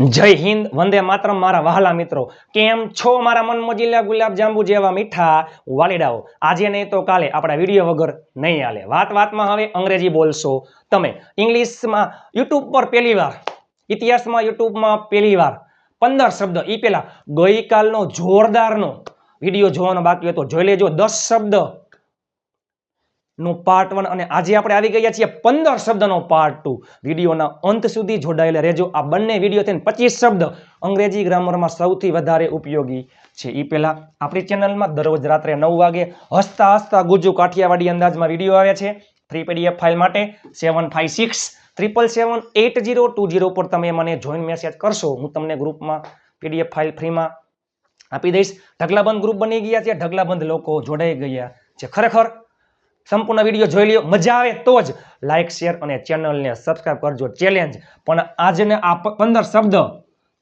જય હિન્દ, વંદે માત્ર મારા વહાલા મિત્રો. કેમ છો મારા મનમોજીલા ગુલાબ જાંબુ જેવા મીઠા વાલીડાઓ? આજે નહીં તો કાલે આપણા વીડિયો વગર નહીં હાલે. વાત વાતમાં હવે અંગ્રેજી બોલશો તમે. ઇંગ્લિશમાં યુટ્યુબ પર પહેલી વાર, ઇતિહાસમાં યુટ્યુબમાં પહેલી વાર, પંદર શબ્દ એ પહેલાં ગઈકાલનો જોરદારનો વીડિયો જોવાનો બાકી હતો જોઈ લેજો. દસ શબ્દ નું પાર્ટ વન અને આજે આપણે આવી ગયા છીએ પંદર શબ્દનો પાર્ટ ટુ વિડીયોના અંત સુધી જોડાયેલા રહેજો. આ બંને વીડિયો થઈને પચીસ શબ્દ અંગ્રેજી ગ્રામરમાં સૌથી વધારે ઉપયોગી છે. એ પહેલાં આપણી ચેનલમાં દરરોજ રાત્રે નવ વાગે હસતા હસતા ગુજુ કાઠિયાવાડી અંદાજમાં વીડિયો આવે છે. થ્રી પીડીએફ ફાઇલ માટે seven five six triple seven eight zero two zero પર તમે મને જોઈન મેસેજ કરશો. હું તમને ગ્રુપમાં પીડીએફ ફાઇલ ફ્રીમાં આપી દઈશ. ઢગલાબંધ ગ્રુપ બની ગયા છે. ઢગલાબંધ લોકો જોડાઈ ગયા છે. ખરેખર સંપૂર્ણ વીડિયો જોઈ લ્યો. મજા આવે તો જ લાઇક શેર અને ચેનલને સબસ્ક્રાઈબ કરજો. ચેલેન્જ પણ આજને આ પંદર શબ્દ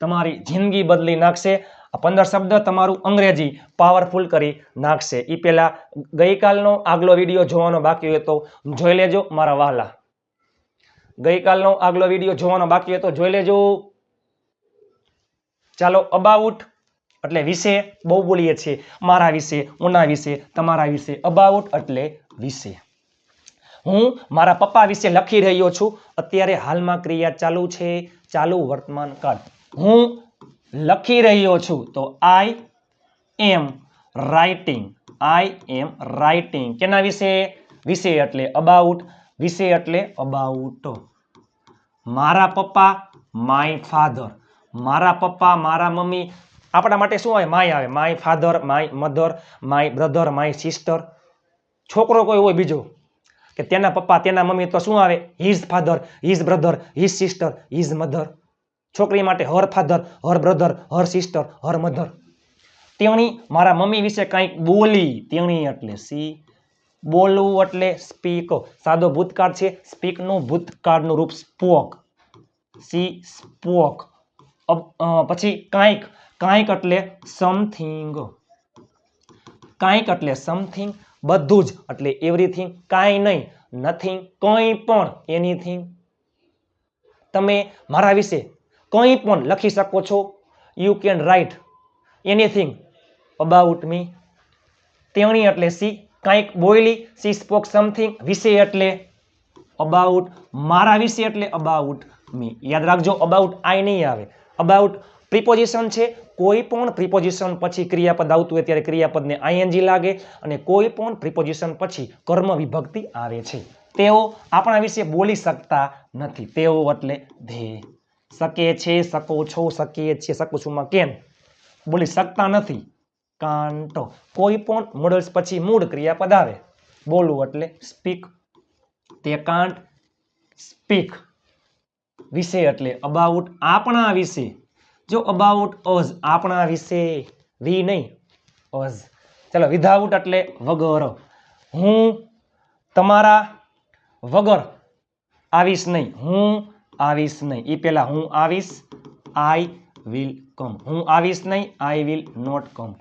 તમારી જિંદગી બદલી નાખશે. આ પંદર શબ્દ તમારું અંગ્રેજી પાવરફુલ કરી નાખશે. એ પહેલાં ગઈકાલનો આગલો વીડિયો જોવાનો બાકી હોય તો જોઈ લેજો મારા વહાલા ગઈકાલનો આગલો વીડિયો જોવાનો બાકી હોય તો જોઈ લેજો. ચાલો અબાઉટ એટલે વિશે બહુ બોલીએ છીએ. મારા વિશે, ઉના વિશે, તમારા વિશે અબાઉટ એટલે વિશે. હું મારા પપ્પા વિશે લખી રહ્યો છું. અત્યારે હાલમાં ક્રિયા ચાલુ છે. ચાલુ વર્તમાન કાળ. હું લખી રહ્યો છું. તો આઈ એમ રાઇટિંગ. આઈ એમ રાઇટિંગ. કેના વિશે? વિશે એટલે અબાઉટ. વિશે એટલે અબાઉટ. મારા પપ્પા, માય ફાધર. મારા પપ્પા, મારા મમ્મી. આપણા માટે શું આવે માય આવે. My father, my mother, my brother, my sister. છોકરો કોઈ હોય બીજો, કે તેના પપ્પા, તેના મમ્મી તો શું આવે? His father his brother his sister his mother છોકરી માટે her father her brother her sister her mother તેણી મારા મમ્મી વિશે કંઈક બોલી. તેણી એટલે સી બોલવું એટલે સ્પીક સાદો ભૂતકાળ છે. સ્પીકનું ભૂતકાળનું રૂપ સ્પોક સી સ્પોક પછી કાંઈક કાંઈક એટલે સમથિંગ કાંઈક એટલે સમથિંગ બધું જ. એટલે એવરીથિંગ કાંઈ નહીં નથિંગ કંઈ પણ એનીથિંગ તમે મારા વિશે કંઈ પણ લખી શકો છો. You can write anything about me તેણી એટલે સી કાંઈક બોયલી સી સ્પોક સમથિંગ વિશે એટલે અબાઉટ મારા વિશે એટલે અબાઉટ મી યાદ રાખજો અબાઉટ આઈ નહીં આવે. અબાઉટ પ્રિપોઝિશન છે કોઈ પણ પ્રિપોઝિશન પછી ક્રિયાપદ આવતું હોય ત્યારે ક્રિયાપદને આઈએનજી લાગે અને કોઈ પણ પ્રિપોઝિશન પછી કર્મ વિભક્તિ આવે છે. તેઓ આપણા વિશે બોલી શકતા નથી. તેઓ એટલે ધે. શકે છે, શકો છો શકીએ છીએ શકું છુંમાં કેમ? બોલી શકતા નથી. કાંટો. કોઈ પણ મોડલ્સ પછી મૂળ ક્રિયાપદ આવે. બોલવું એટલે સ્પીક તે કાંટ સ્પીક વિશે એટલે અબાઉટ આપણા વિશે. જો અબાઉટ ઓઝ આપણા વિશે વી નહીં ઓઝ ચલો વિધાઉટ એટલે વગર. હું તમારા વગર આવીશ નહીં. હું આવીશ નહીં. એ પહેલાં હું આવીશ આઈ વિલ કમ હું આવીશ નહીં આઈ વિલ નોટ કમ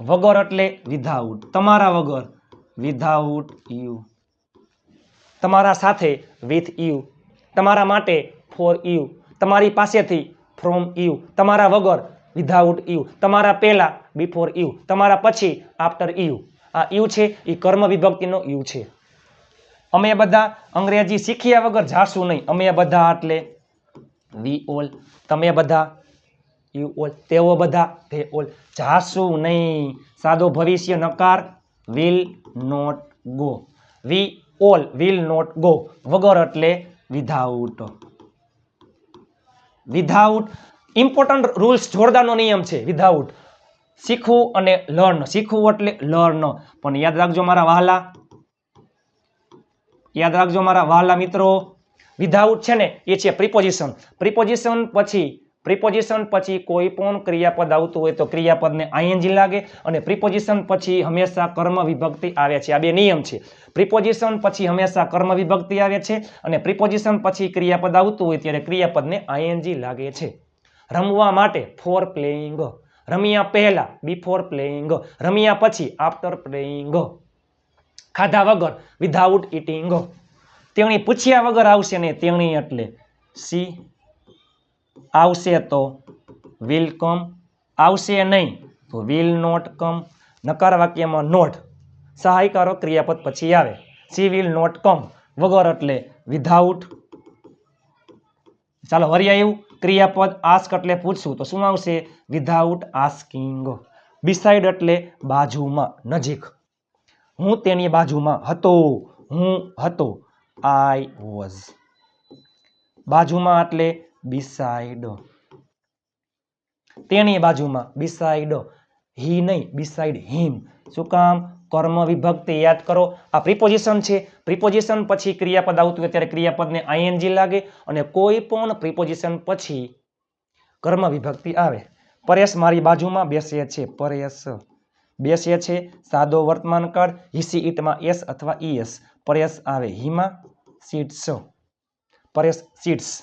વગર એટલે વિધાઉટ તમારા વગર વિધાઉટ યુ તમારા સાથે વિથ યુ તમારા માટે ફોર યુ તમારી પાસેથી ફ્રોમ યુ તમારા વગર વિધાઉટ યુ તમારા પહેલા બિફોર યુ તમારા પછી આફ્ટર યુ આ યુ છે એ કર્મ વિભક્તિનો યુ છે. અમે બધા અંગ્રેજી શીખ્યા વગર જાશું નહીં. અમે બધા એટલે વી ઓલ તમે બધા યુ ઓલ તેઓ બધા ધે ઓલ જાશું નહીં. સાદો ભવિષ્ય નકાર will not go we all will not go વગર એટલે વિધાઉટ વિધાઉટ ઇમ્પોર્ટન્ટ રૂલ્સ જોરદારનો નિયમ છે વિધાઉટ શીખવું અને લર્ન શીખવું એટલે લર્ન પણ યાદ રાખજો મારા વહાલા, યાદ રાખજો મારા વહાલા મિત્રો. વિધાઉટ છે ને, એ છે પ્રિપોઝિશન પ્રિપોઝિશન પછી પ્રિપોઝિશન પછી કોઈ પણ ક્રિયાપદ આવતું હોય તો ક્રિયાપદને આઈએનજી લાગે અને પ્રિપોઝિશન પછી હંમેશા કર્મ વિભક્તિ આવે છે. આ બે નિયમ છે. પ્રિપોઝિશન પછી હંમેશા કર્મ વિભક્તિ આવે છે અને પ્રિપોઝિશન પછી ક્રિયાપદ આવતું હોય ત્યારે ક્રિયાપદને આઈએનજી લાગે છે. રમવા માટે ફોર પ્લેઇંગ રમ્યા પહેલા બિફોર પ્લેઇંગ રમ્યા પછી આફ્ટર પ્લેઇંગ ખાધા વગર વિધાઉટ ઇટિંગ તેણી પૂછ્યા વગર આવશે ને તેણી એટલે સી આવશે તો વિલ કમ આવશે નહીં તો વિલ નોટ કમ નકાર વાક્યમાં નોટ સહાયકારો ક્રિયાપદ પછી આવે. સી વિલ નોટ કમ વગર એટલે વિધાઉટ ચાલો, વરી આવ્યું ક્રિયાપદ આસ્ક એટલે પૂછશું. તો શું આવશે? વિધાઉટ આસ્કિંગ બિસાઇડ એટલે બાજુમાં, નજીક. હું તેની બાજુમાં હતો. હું હતો. આઈ વોઝ બાજુમાં એટલે બિસાઇડ તેની બાજુમાં બિસાઇડ હી નહીં બિસાઇડ હિમ શું કામ? કર્મ વિભક્તિ, યાદ કરો. આ પ્રિપોઝિશન છે. પ્રિપોઝિશન પછી ક્રિયાપદ આવતું હોય ત્યારે ક્રિયાપદને આઈએનજી લાગે અને કોઈ પણ પ્રિપોઝિશન પછી કર્મ વિભક્તિ આવે. પરેશ મારી બાજુમાં બેસે છે. પરેશ. બેસે છે. સાદો વર્તમાન કાળ. હિસી ઈટમાં એસ અથવા ઈએસ પરેશ આવે. હિમાં સીટ્સ પરેશ સીટ્સ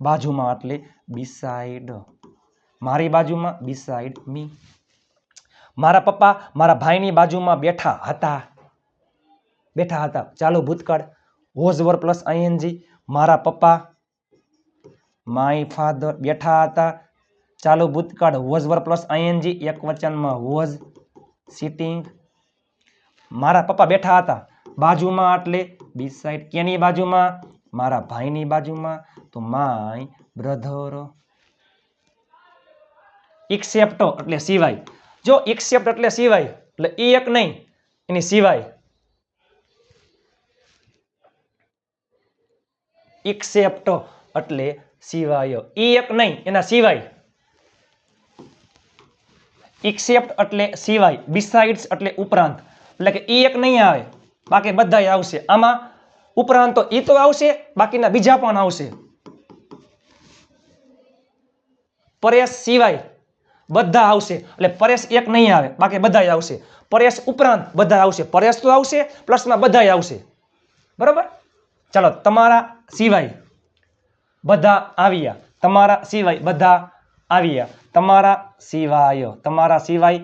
બાજુમાં એટલે બિસાઈડ મારી બાજુમાં બિસાઈડ મી મારા પપ્પા મારા ભાઈની બાજુમાં બેઠા હતા. બેઠા હતા. ચાલો ભૂતકાળ. Was were plus ING. મારા પપ્પા, માય ફાધર બેઠા હતા. ચાલો ભૂતકાળ. Was were plus ING. એક વચનમાં વોઝ સિટિંગ. મારા પપ્પા બેઠા હતા. બાજુમાં એટલે બિસાઈડ કેની બાજુમાં? મારા ભાઈની બાજુમાં. તો માય બ્રધર. એક્સેપ્ટ એટલે સિવાય. જો એક્સેપ્ટ એટલે સિવાય, એટલે એ એક નહીં, એની સિવાય. એક્સેપ્ટ એટલે સિવાય. એ એક નહીં, એના સિવાય. એક્સેપ્ટ એટલે સિવાય બિસાઇડ્સ એટલે ઉપરાંત. એટલે કે એ એક નહીં આવે, બાકી બધાય આવશે. આમાં ઉપરાંત તો એ તો આવશે, બાકીના બીજા પણ આવશે. પરેશ સિવાય બધા આવશે. એટલે પરેશ એક નહીં આવે, બાકી બધાય આવશે. પરેશ ઉપરાંત બધા આવશે. પરેશ તો આવશે, પ્લસમાં બધાય આવશે. બરાબર? ચાલો, તમારા સિવાય બધા આવ્યા. તમારા સિવાય બધા આવ્યા. તમારા સિવાય તમારા સિવાય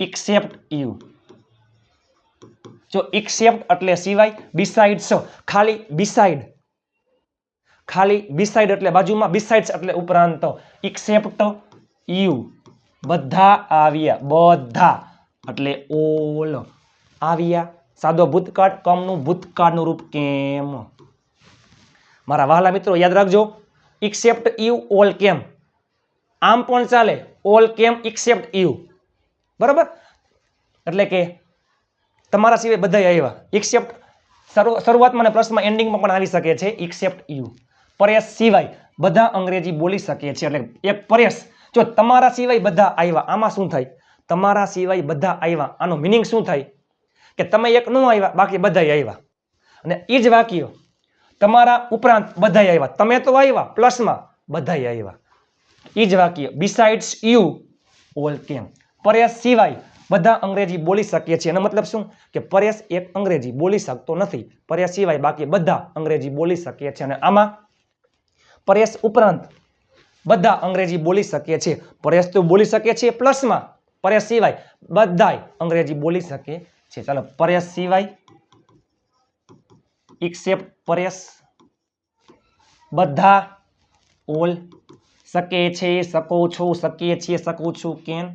એક્સેપ્ટ યુ જો એક્સેપ્ટ એટલે સિવાય બિસાઇડ્સ ખાલી બિસાઇડ ખાલી બિસાઇડ એટલે બાજુમાં બિસાઇડ્સ એટલે ઉપરાંત ઇક્સેપ્ટ યુ. બધા આવ્યા, બધા. એટલે ઓલ આવ્યા. સાદો ભૂતકાળ, કમનું ભૂતકાળનું રૂપ કેમ? મારા વહાલા મિત્રો, યાદ રાખજો ઇક્સેપ્ટ યુ, ઓલ કેમ. આમ પણ ચાલે, ઓલ કેમ ઇક્સેપ્ટ યુ. બરાબર? એટલે કે તમારા સિવાય બધા આવ્યા. ઇક્સેપ્ટ શરૂઆતમાં અને પ્લસમાં એન્ડિંગમાં પણ આવી શકે છે ઇક્સેપ્ટ યુ. પરેશ સિવાય બધા અંગ્રેજી બોલી શકે છે એટલે એક પરેશ, જો તમારા સિવાય બધા આવ્યા આમાં શું થાય? તમારા સિવાય બધા આવ્યા આનો મિનિંગ શું થાય? કે તમે એક ન આવ્યા બાકી બધા આવ્યા અને એ જ વાક્ય, તમારા ઉપરાંત બધા આવ્યા તમે તો આવ્યા પ્લસમાં બધા આવ્યા એ જ વાક્ય બિસાઇડ્સ યુ ઓલ કેમ પરેશ સિવાય બધા અંગ્રેજી બોલી શકીએ છીએ. એનો મતલબ શું? કે પરેશ એક અંગ્રેજી બોલી શકતો નથી. પરેશ સિવાય બાકી બધા અંગ્રેજી બોલી શકીએ છીએ. અને આમાં પરેશ ઉપરાંત બધા અંગ્રેજી બોલી શકીએ છીએ. પરેશ તો બોલી શકીએ છીએ પ્લસમાં. પરેશ સિવાય બધાય અંગ્રેજી બોલી શકે છે ચાલો પરેશ સિવાય એક્સેપ્ટ પરેશ બધા ઓલ શકે છે શકો છો, શકીએ છીએ, શકું છું કેન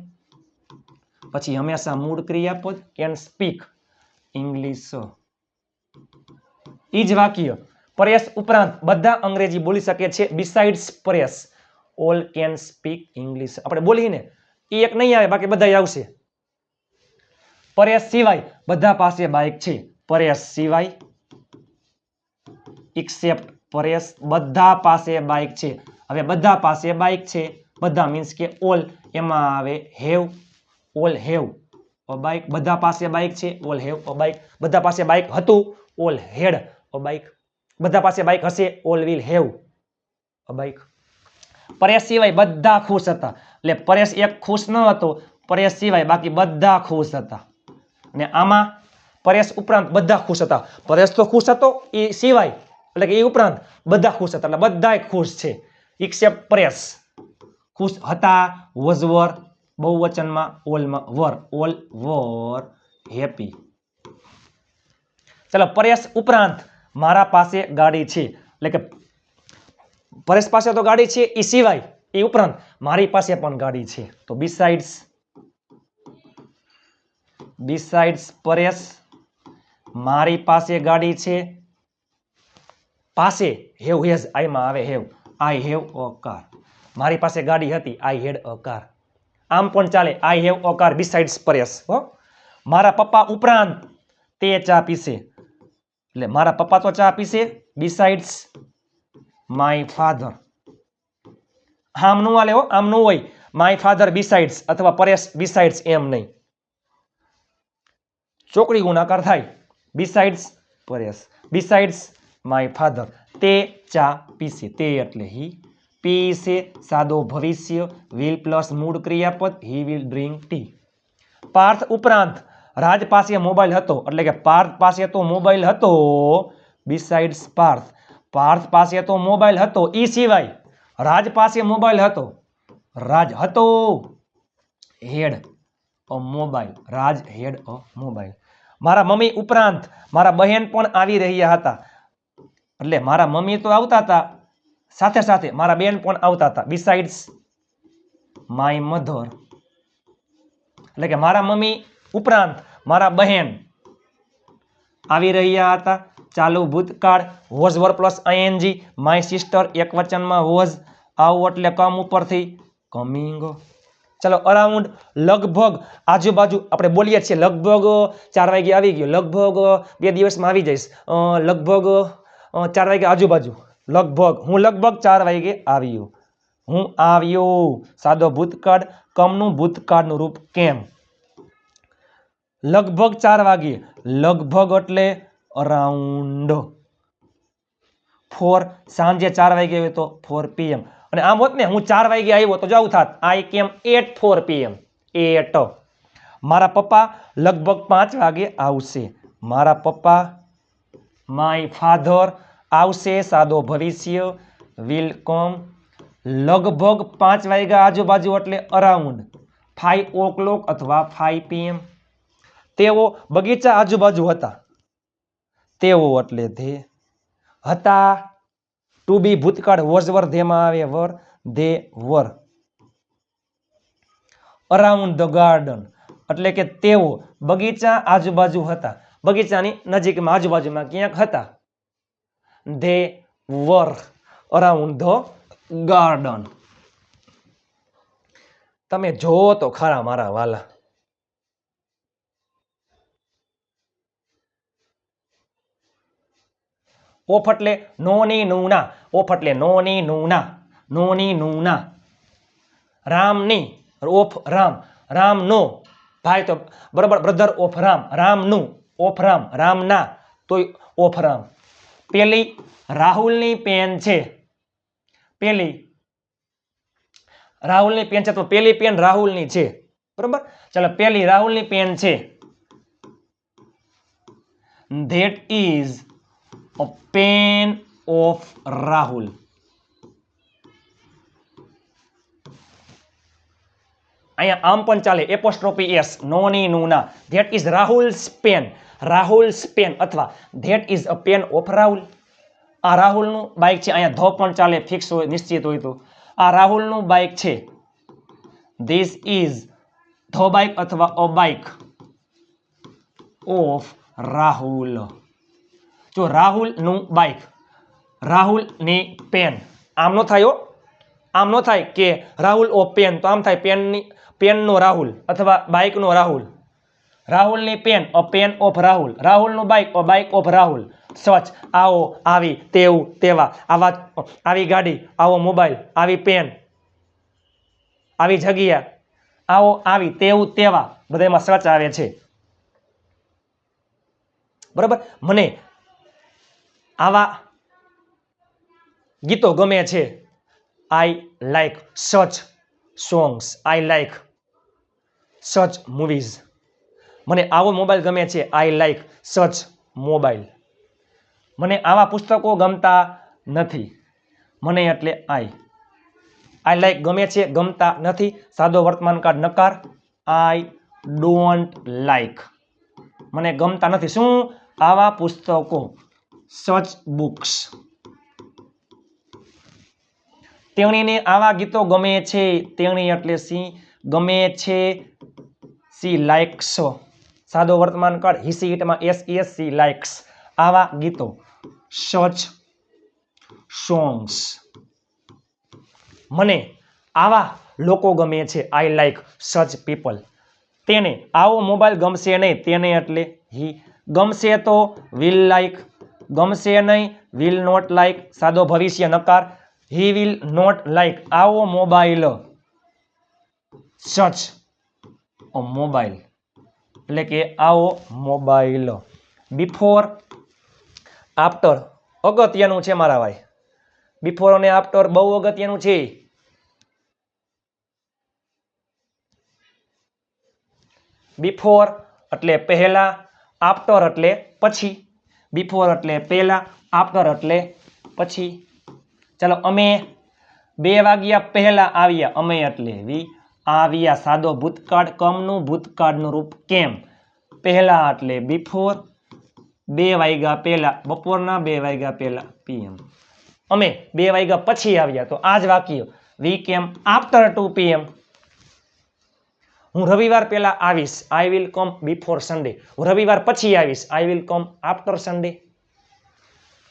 પછી હંમેશા મૂળ ક્રિયાપદ કેન સ્પીક ઇંગ્લિશ એ જ વાક્ય પરેશ ઉપરાંત બધા અંગ્રેજી બોલી શકે છે besides Paresh all can speak English આપણે બોલીને એ એક નહીં આવે, બાકી બધા આવશે. પરેશ સિવાય બધા પાસે બાઇક છે. પરેશ સિવાય એક્સેપ્ટ પરેશ બધા પાસે બાઇક છે. હવે બધા પાસે બાઇક છે. બધા મીન્સ કે ઓલ એમાં આવે have all have a bike બધા પાસે બાઇક છે ઓલ હેવ અ બાઇક બધા પાસે બાઇક હતું ઓલ હેડ અ બાઇક બધા પાસે બાઇક હશે all will have. Bike Paresh સિવાય બધા ખુશ હતા. એટલે પરેશ એક ખુશ ન હતો, પરેશ સિવાય બાકી બધા ખુશ હતા. અને આમાં પરેશ ઉપરાંત બધા ખુશ હતા. પરેશ તો ખુશ હતો એ સિવાય, એટલે કે એ ઉપરાંત બધા ખુશ હતા. એટલે બધાય ખુશ છે. એક્સેપ્ટ પરેશ. ખુશ હતા વોઝ વર બહુવચનમાં ઓલમાં વર ઓલ વર હેપી ચાલો, પરેશ ઉપરાંત મારા પાસે ગાડી છે. એટલે કે પરેશ પાસે તો ગાડી છે એ સિવાય એ ઉપરાંત મારી પાસે પણ ગાડી છે. તો બિસાઇડ્સ બિસાઇડ્સ પરેશ, મારી પાસે ગાડી છે. પાસે હેવ, હેઝ, આઈમાં આવે have. I have a car મારી પાસે ગાડી હતી આઈ હેડ અ કાર આમ પણ ચાલે I have a car besides Paresh, હો. મારા પપ્પા ઉપરાંત તે ચા પીશે. એટલે મારા પપ્પા તો ચા પીશે બિસાઇડ્સ માય ફાધર આમ નું આલે આમ નું હોય. માય ફાધર બિસાઇડ્સ અથવા પરેશ બિસાઇડ્સ એમ નહીં. ચોકડી ગુણાકાર થાય. Besides Paresh besides my father તે ચા પીશે, તે એટલે હી પીશે. સાદો ભવિષ્ય વિલ પ્લસ મૂળ ક્રિયાપદ he will drink tea Parth ઉપરાંત રાજ પાસે મોબાઈલ હતો, એટલે કે પાર્થ પાસે તો મોબાઈલ હતો બિસાઇડ્સ પાર્થ. પાર્થ પાસે તો મોબાઈલ હતો એ સિવાય રાજ પાસે મોબાઈલ હતો. રાજ હતો, had mobile. Raj had mobile. મારા મમ્મી ઉપરાંત મારા બહેન પણ આવી રહ્યા હતા. એટલે મારા મમ્મી તો આવતા હતા, સાથે સાથે મારા બેન પણ આવતા હતા બિસાઇડ્સ માય મધર એટલે કે મારા મમ્મી ઉપરાંત મારા બહેન આવી રહ્યા હતા. ચાલુ ભૂતકાળ was were plus ING. My sister એક વચનમાં વોઝ આવું એટલે કમ ઉપરથી કમિંગ. ચલો અરાઉન્ડ લગભગ આજુબાજુ આપણે બોલીએ છીએ લગભગ ચાર વાગે આવી ગયો. લગભગ બે દિવસમાં આવી જઈશ. લગભગ ચાર વાગે આજુબાજુ. લગભગ. હું લગભગ ચાર વાગે આવ્યો. હું આવ્યો. સાદો ભૂતકાળ, કમનું ભૂતકાળનું રૂપ કેમ? લગભગ ચાર વાગે લગભગ એટલે અરાઉન્ડ ફોર સાંજે ચાર વાગે આવ્યો તો ફોર પીએમ અને આમ હોત ને, હું ચાર વાગે આવ્યો તો જાવું થાત. આઈ કેમ એટ ફોર પીએમ એટ મારા પપ્પા લગભગ પાંચ વાગે આવશે. મારા પપ્પા માય ફાધર આવશે સાદો ભવિષ્ય વિલ કમ લગભગ પાંચ વાગ્યા આજુબાજુ એટલે અરાઉન્ડ ફાઈવ ઓ ક્લોક અથવા ફાઈવ પીએમ તેઓ બગીચા આજુબાજુ હતા. તેઓ એટલે ધે હતા ટુ બી ભૂતકાળ વોઝ વર ધેમાં આવે, were they were. Around the garden એટલે કે તેઓ બગીચા આજુબાજુ હતા. બગીચાની નજીકમાં, આજુબાજુમાં ક્યાંક હતા. They were. Around the garden તમે જોવો તો ખરા મારા વાલા. ઓફ એટલે નોની નૂના ઓફ એટલે નોની નૂના નોની નૂના. રામની, ઓફ રામ, રામનો. ભાઈ તો બરાબર, બ્રધર ઓફ રામ, રામનું, ઓફ રામ, રામના, તોય ઓફ રામ. પેલી રાહુલની પેન છે. પેલી રાહુલની પેન છે, તો પેલી પેન રાહુલની છે. બરાબર? ચાલો, પેલી રાહુલની પેન છે. That is pen of Rahul. અહીંયા આમ પણ ચાલે, એપોસ્ટ્રોપી એસ, નોની નુના. That is Rahul's pen Rahul's pen અથવા that is a pen of Rahul આ રાહુલનું બાઇક છે, અહીંયા ધો પણ ચાલે ફિક્સ હોય, નિશ્ચિત હોય તો. આ રાહુલનું બાઇક છે. ધીસ ઇઝ ધો બાઇક અથવા અ બાઇક ઓફ રાહુલ જો રાહુલનું બાઇક રાહુલની પેન આમ નો થાય આમ નો થાય કે રાહુલ ઓ પેન તો આમ થાય પેનની પેનનો રાહુલ અથવા બાઇકનો Rahul. રાહુલની pen a pen of Rahul. રાહુલનું bike a bike of Rahul. સ્વચ્છ, આવો, આવી, તેવું, તેવા. આવા, આવી ગાડી, આવો મોબાઈલ આવી પેન આવી જગ્યા. આવો, આવી, તેવું, તેવા. બધામાં સ્વચ્છ આવે છે. બરાબર? મને આવા ગીતો ગમે છે. I like such songs I like such movies મને આવો મોબાઈલ ગમે છે. આઈ લાઈક સચ મોબાઈલ મને આવા પુસ્તકો ગમતા નથી. મને એટલે આઈ આઈ લાઈક ગમે છે, ગમતા નથી. સાદો વર્તમાન કાળ નકાર. આઈ ડોન્ટ લાઈક મને ગમતા નથી. શું આવા પુસ્તકો સચ બુક્સ. તેણીને આવા ગીતો ગમે છે, તેણી એટલે સી, ગમે છે, સી લાઇક્સ સાદો વર્તમાન કાળ હિસી ઈટમાં એસ એસ સી લાઇક્સ આવા ગીતો. સચ સોંગ્સ. મને આવા લોકો ગમે છે આઈ લાઈક સચ પીપલ તેને આવો મોબાઈલ ગમશે નહીં, તેને એટલે હી ગમશે તો વિલ લાઈક ગમશે નહીં વિલ નોટ લાઈક સાદો ભવિષ્ય નકાર હી વિલ નોટ લાઈક આવો મોબાઈલ સચ મોબાઈલ એટલે કે આવો મોબાઈલ બિફોર આફ્ટર અગત્યનું છે મારા ભાઈ. બિફોર અને આફ્ટર બહુ અગત્યનું છે. બિફોર એટલે પહેલા આફ્ટર એટલે પછી. બિફોર એટલે પહેલાં આફ્ટર એટલે પછી. ચાલો, અમે બે વાગ્યા પહેલાં આવ્યા. અમે એટલે વી આવ્યા સાદો ભૂતકાળ, કમનું ભૂતકાળનું રૂપ કેમ? પહેલાં એટલે બિફોર બે વાગ્યા પહેલાં, બપોરના બે વાગ્યા પહેલાં પીએમ અમે બે વાગ્યા પછી આવ્યા. તો આ જ વાક્ય, વી કેમ? આફ્ટર ટુ પીએમ હું રવિવાર પહેલા આવીશ. I will come before Sunday હું રવિવાર પછી આવીશ. I will come after Sunday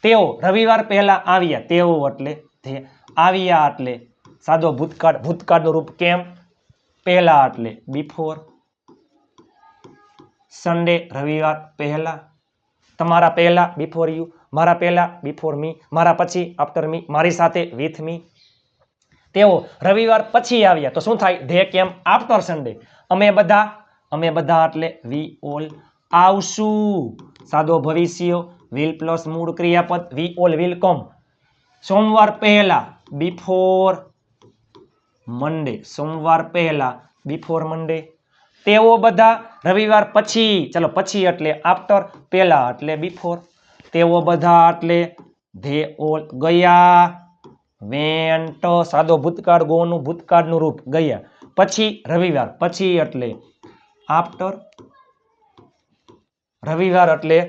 તેઓ રવિવાર પહેલા આવ્યા. તેઓ એટલે તે આવ્યા એટલે સાદો ભૂતકાળ ભૂતકાળનું રૂપ કેમ? પહેલા એટલે બિફોર સન્ડે રવિવાર પહેલા. તમારા પહેલા બિફોર યુ મારા પહેલા બિફોર મી મારા પછી આફ્ટર મી મારી સાથે વિથ મી તેઓ રવિવાર પછી આવ્યા. તો શું થાય? ધે કેમ આફ્ટર સન્ડે અમે બધા અમે બધા એટલે વી ઓલ આવશું. સાદો ભવિષ્ય વિલ પ્લસ મૂળ ક્રિયાપદ વી ઓલ વિલ કમ સોમવાર પહેલા બિફોર મંડે સોમવાર પહેલા બિફોર મંડે તેઓ બધા રવિવાર પછી, ચલો પછી એટલે આફ્ટર પહેલા એટલે બિફોર તેઓ બધા એટલે ધે ઓલ ગયા. વેન્ટ સાદો ભૂતકાળ, ગોનું ભૂતકાળનું રૂપ, ગયા. પછી રવિવાર, પછી એટલે આફ્ટર રવિવાર એટલે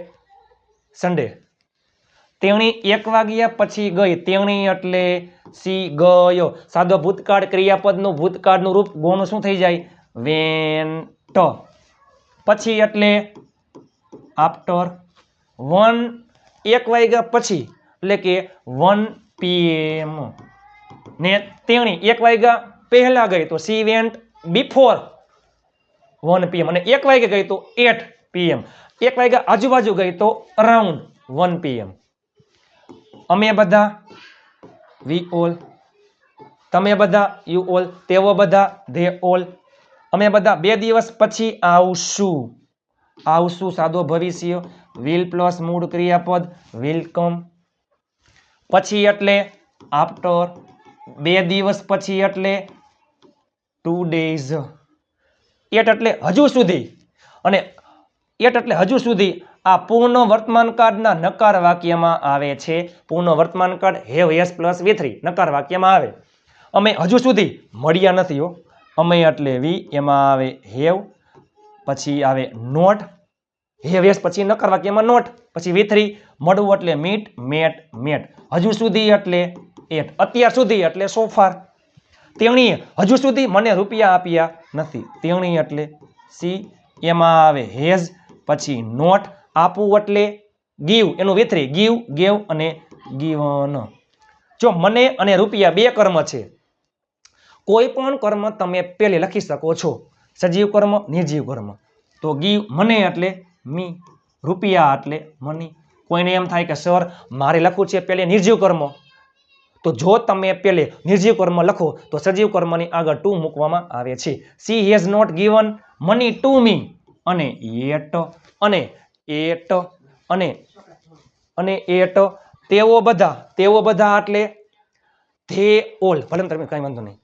સન્ડે તેણી એક વાગ્યા પછી ગઈ, તેણી એટલે સી ગયો? સાદો ભૂતકાળ ક્રિયાપદનું ભૂતકાળનું રૂપ ગોનું શું થઈ જાય? વેન્ટ પછી એટલે આફ્ટર વન એક વાગ્યા પછી, એટલે કે વન પીએમ ને તેણી એક વાગ્યા પહેલા ગઈ તો she went before one PM અને એક વાગે ગઈ તો એટ પીએમ એક વાગ્યા આજુબાજુ ગઈ તો અરાઉન્ડ વન પીએમ અમે બધા વી ઓલ તમે બધા યુ ઓલ તેઓ બધા ધે ઓલ અમે બધા બે દિવસ પછી આવશું. આવશું સાદો ભવિષ્ય વિલ પ્લસ મૂળ ક્રિયાપદ વિલકમ પછી એટલે આફ્ટર બે દિવસ પછી એટલે ટુ ડેઝ એટ એટલે હજુ સુધી. અને એટ એટલે હજુ સુધી આ પૂર્ણ વર્તમાન કાળના નકાર વાક્યમાં આવે છે. પૂર્ણ વર્તમાન કાળ have has plus V three. નકાર વાક્યમાં આવે. અમે હજુ સુધી મળ્યા નથી અમે એટલે વી એમાં આવે હેવ, પછી આવે નોટ. હેવ યસ પછી નકાર વાક્યમાં નોટ. પછી વી થ્રી મળવું એટલે મીટ, મેટ મેટ. હજુ સુધી એટલે એટ. અત્યાર સુધી એટલે સોફાર તેણીએ હજુ સુધી મને રૂપિયા આપ્યા નથી. તેણી એટલે સી. એમાં આવે હેઝ, પછી નોટ આપવું એટલે ગીવ, એનું વિથરી, ગીવ, ગેવ અને ગીવન. જો મને અને રૂપિયા બે કર્મ છે, કોઈ પણ કર્મ તમે પેલે લખી શકો છો. સજીવ કર્મ, નિર્જીવ કર્મ. તો ગીવ મને એટલે મી. રૂપિયા એટલે મની. કોઈને એમ થાય કે, સર, મારે લખવું છે પેલે નિર્જીવ કર્મ. તો જો તમે પેલે નિર્જીવ કર્મ લખો, તો સજીવ કર્મની આગળ ટુ મૂકવામાં આવે છે. She has not given money to me અને એટ અને એટ, અને અને એટ. તેઓ બધા તેઓ બધા એટલે ધે ઓલ. ભલે તમે કાંઈ વાંધો નહીં.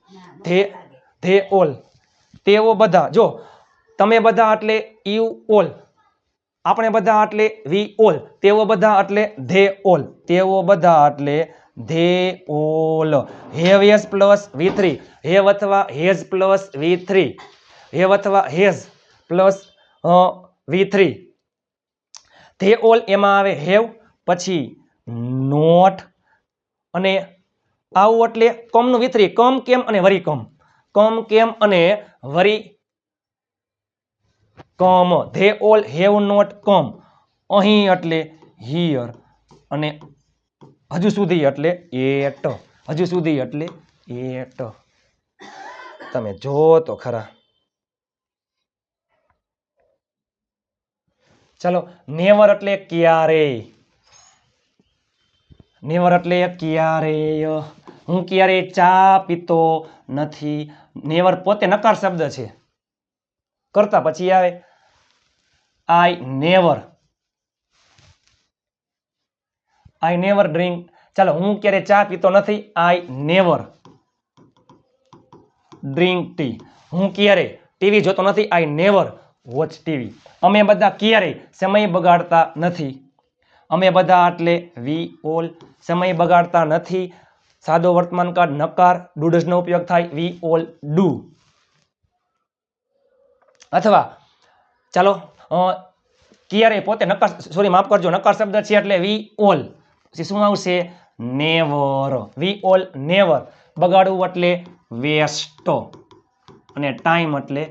They they all. તેઓ બધા, જો, તમે બધા એટલે યુ ઓલ. આપણે બધા એટલે વી ઓલ. તેઓ બધા એટલે ધે ઓલ. તેઓ બધા એટલે they all. Have has plus V three. Have અથવા has plus V three. Have અથવા has plus V three. They all એમાં આવે હેવ, પછી નોટ, અને આવું એટલે કોમનું વી થ્રી. કમ, કેમ, અને વરી કમ. કમ, કેમ, અને વરી come. They all, have, not, come. અહીં એટલે હિયર અને હજુ સુધી એટલે એટ હજુ સુધી એટલે એટ તમે જો તો ખરા. ચલો નેવર એટલે ક્યારેય નેવર એટલે ક્યારેય હું ક્યારેય ચા પીતો નથી? નેવર પોતે નકાર શબ્દ છે. કરતા પછી આવે. I never I never drink ચાલો હું ક્યારે ચા પીતો નથી આઈ નેવર ડ્રિંક ટી હું ક્યારે ટીવી જોતો નથી આઈ નેવર વોચ ટીવી. અમે બધા ક્યારેય સમય બગાડતા નથી? અમે બધા એટલે વી ઓલ સમય બગાડતા નથી. સાદો વર્તમાન કાળ નકાર ડુડસનો ઉપયોગ થાય વી ઓલ ડુ અથવા ચાલો અ, ક્યારે પોતે નકાર સોરી માફ કરજો નકાર શબ્દ છે એટલે વી ઓલ પછી શું આવશે? નેવર વી ઓલ નેવર બગાડવું એટલે વેસ્ટ અને ટાઈમ એટલે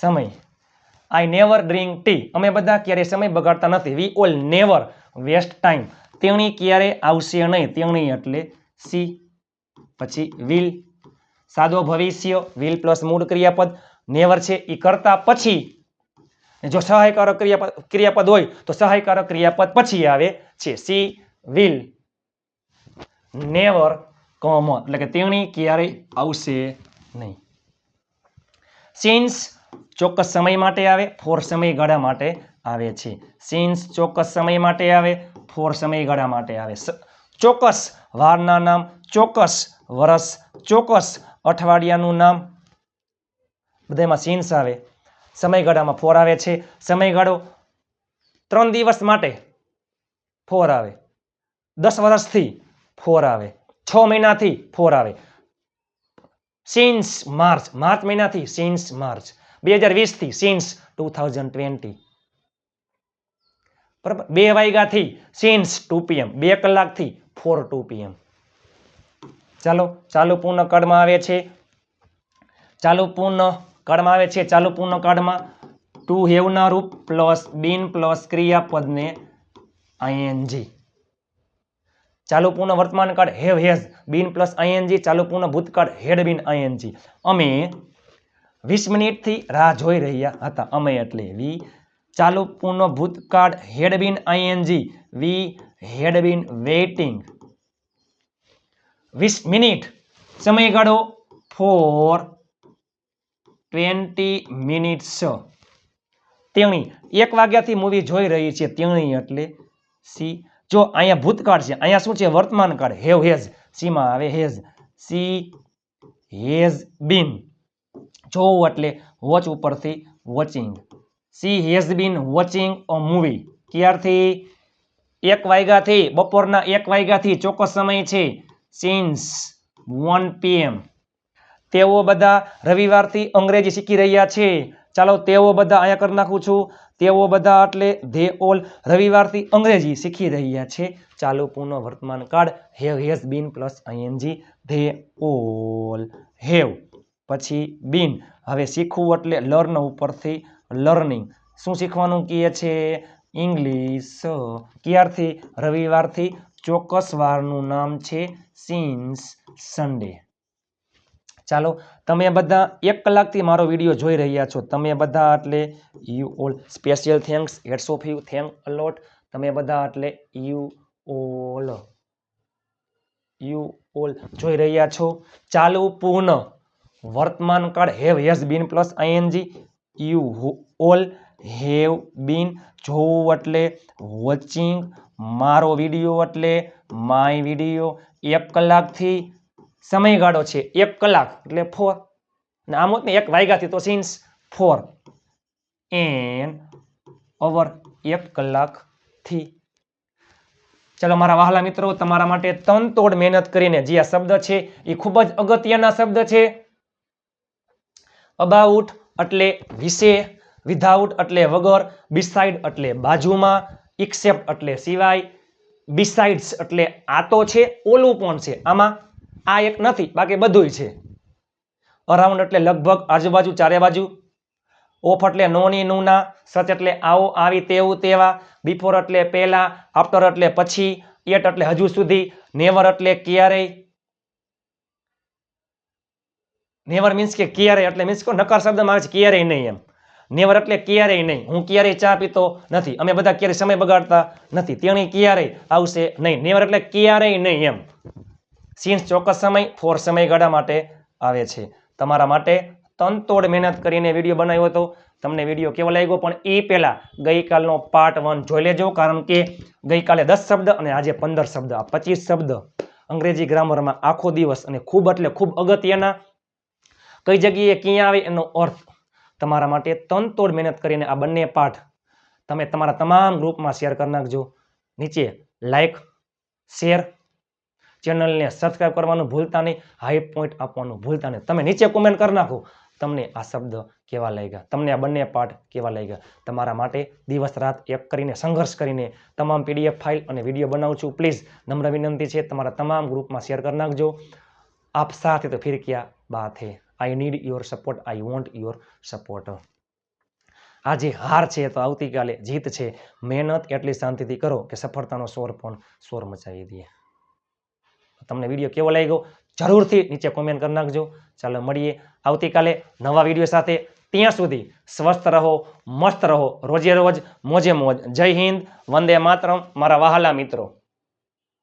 સમય. આઈ નેવર ડ્રિંક ટી અમે બધા ક્યારે સમય બગાડતા નથી. We all never waste time તેણી ક્યારે આવશે નહીં? તેણી એટલે સી પછી વિલ સાદો ભવિષ્ય. વિલ પ્લસ મૂળ ક્રિયાપદ. નેવર છે એ કરતા પછી. જો સહાયકારક ક્રિયાપદ ક્રિયાપદ હોય તો સહાયકારક ક્રિયાપદ પછી આવે છે. સી વિલ નેવર કોમ એટલે કે તેણી ક્યારેય આવશે નહીં સિન્સ ચોક્કસ સમય માટે આવે ફોર સમયગાળા માટે આવે છે સિન્સ ચોક્કસ સમય માટે આવે ફોર સમયગાળા માટે આવે ચોક્કસ વારના નામ ચોક્કસ વર્ષ ચોક્કસ અઠવાડિયાનું નામ બધામાં સિન્સ આવે સમયગાળામાં ફોર આવે છે સમયગાળો ત્રણ દિવસ માટે ફોર આવે દસ વર્ષથી ફોર આવે. છ મહિનાથી ફોર આવે. સિન્સ માર્ચ માર્ચ મહિનાથી સિન્સ માર્ચ બે હજાર વીસથી સિન્સ ટુ થાઉઝન્ડ ટ્વેન્ટી બરાબર? બે વાગ્યાથી સિન્સ ટુ પીએમ બે કલાકથી ફોર ટુ પીએમ ચાલો, ચાલુ પૂર્ણ કાળમાં આવે છે. ચાલુ પૂર્ણ કાળમાં આવે છે. ચાલુ પૂર્ણ કાળમાં ટુ હેવના રૂપ પ્લસ બિન પ્લસ ક્રિયાપદને આઈએનજી ચાલુ પૂર્ણ વર્તમાન કાળ have has been plus ING, ચાલુ પૂર્ણ ભૂતકાળ હેડ બિન આઈએનજી. અમે વીસ મિનિટથી રાહ જોઈ રહ્યા હતા. અમે એટલે વી ચાલુ પૂર્ણ ભૂતકાળ હેડ બિન આઈએનજી, વી હેડ બિન વેઇટિંગ. વીસ મિનિટ સમયગાળો ફોર ટ્વેન્ટી મિનિટ્સ. તેણી એક વાગ્યાથી મૂવી જોઈ રહી છે. તેણી એટલે સી જો અહીંયા ભૂતકાળ છે, અહીંયા શું છે? વર્તમાન કાળ. હેવ હેઝ સીમાં આવે હેઝ સી હેઝ બીન. જોવું એટલે વોચ ઉપરથી watching. She has been, watching a movie. ક્યારથી? એક વાગ્યાથી. બપોરના એક વાગ્યાથી ચોક્કસ સમય છે. સિન્સ વન પીએમ તેઓ બધા રવિવારથી અંગ્રેજી શીખી રહ્યા છે. ચાલો તેઓ બધા અહીંયા કરી નાખું છું. તેઓ બધા એટલે ધે ઓલ રવિવારથી અંગ્રેજી શીખી રહ્યા છે. ચાલુ પૂર્ણ વર્તમાન કાળ have has been plus ING they all have. પછી બીન, હવે શીખવું એટલે લર્ન ઉપરથી લર્નિંગ. શું શીખવાનું કહે છે? ઇંગ્લિશ. ક્યારથી? રવિવારથી. ચોક્કસ વારનું નામ છે સિન્સ સન્ડે. ચાલો, તમે બધા એક કલાકથી મારો વીડિયો જોઈ રહ્યા છો. તમે બધા એટલે you all special thanks heads of you thank a lot તમે બધા એટલે યુ ઓલ યુ ઓલ જોઈ રહ્યા છો. ચાલુ પૂર્ણ. વર્તમાન કાળ have has been plus ING you all have been જોવું એટલે વોચિંગ મારો વીડિયો એટલે માય વીડિયો. એક કલાકથી સમયગાળો છે, એક કલાક, એટલે ફોર ને આમ હોત ને એક વાગ્યાથી તો સિન્સ ફોર એન ઓવર એક કલાકથી. ચલો મારા વહાલા મિત્રો, તમારા માટે તનતોડ મહેનત કરીને જે આ શબ્દ છે, એ ખૂબ જ અગત્યના શબ્દ છે. અબાઉટ એટલે વિશે વિધાઉટ એટલે વગર બિસાઇડ એટલે બાજુમાં ઇક્સેપ્ટ એટલે સિવાય બિસાઇડ્સ એટલે આ તો છે, ઓલું પણ છે. આમાં આ એક નથી, બાકી બધુંય છે. અરાઉન્ડ એટલે લગભગ આજુબાજુ ચારે બાજુ ઓફ એટલે નોની નુના સચ એટલે આવો, આવી, તેવું, તેવા. બિફોર એટલે પહેલા આફ્ટર એટલે પછી એટ એટલે હજુ સુધી. નેવર એટલે ક્યારેય. નેવર મીન્સ કે ક્યારેય એટલે મીન્સ કે નકાર શબ્દમાં આવે છે ક્યારેય નહીં એમ. નેવર એટલે ક્યારેય નહીં. હું ક્યારેય ચા પીતો નથી. અમે બધા ક્યારેય સમય બગાડતા નથી. તેણી ક્યારેય આવશે નહીં. નેવર એટલે ક્યારેય નહીં એમ. સિન્સ ચોક્કસ સમય, ફોર સમયગાળા માટે આવે છે. તમારા માટે તનતોડ મહેનત કરીને વીડિયો બનાવ્યો હતો. તમને વીડિયો કેવો લાગ્યો? પણ એ પહેલાં ગઈકાલનો પાર્ટ વન જોઈ લેજો, કારણ કે ગઈકાલે દસ શબ્દ અને આજે પંદર શબ્દ. આ પચીસ શબ્દ અંગ્રેજી ગ્રામરમાં આખો દિવસ અને ખૂબ એટલે ખૂબ અગત્યના. કઈ જગ્યાએ ક્યાં આવે એનો અર્થ તમારા માટે તનતોડ મહેનત કરીને આ બંને પાઠ તમે તમારા તમામ ગ્રુપમાં શેર કરી નાખજો. નીચે લાઈક શેર ચેનલને સબસ્ક્રાઇબ કરવાનું ભૂલતા નહીં. હાઈ પોઈન્ટ આપવાનું ભૂલતા નહીં. તમે નીચે કોમેન્ટ કરી નાખો. તમને આ શબ્દ કેવા લાગ્યા? તમને આ બંને પાઠ કેવા લાગ્યા? તમારા માટે દિવસ રાત એક કરીને સંઘર્ષ કરીને તમામ પીડીએફ ફાઇલ અને વીડિયો બનાવું છું. પ્લીઝ નમ્ર વિનંતી છે, તમારા તમામ ગ્રુપમાં શેર કરી નાખજો. આપ સાથે તો ફિર ક્યા બાત હે? I need your support I want your support આજે હાર છે તો આવતીકાલે જીત છે. મહેનત એટલી શાંતિથી કરો કે સફળતાનો સ્વર પણ સ્વર મચાવી દે. તમને વીડિયો કેવો લાગ્યો જરૂરથી નીચે કોમેન્ટ કરી નાખજો. ચાલો મળીએ આવતીકાલે નવા વીડિયો સાથે. ત્યાં સુધી સ્વસ્થ રહો, મસ્ત રહો. રોજે રોજ મોજે મોજ. જય હિન્દ, વંદે માતરમ. મારા વહાલા મિત્રો.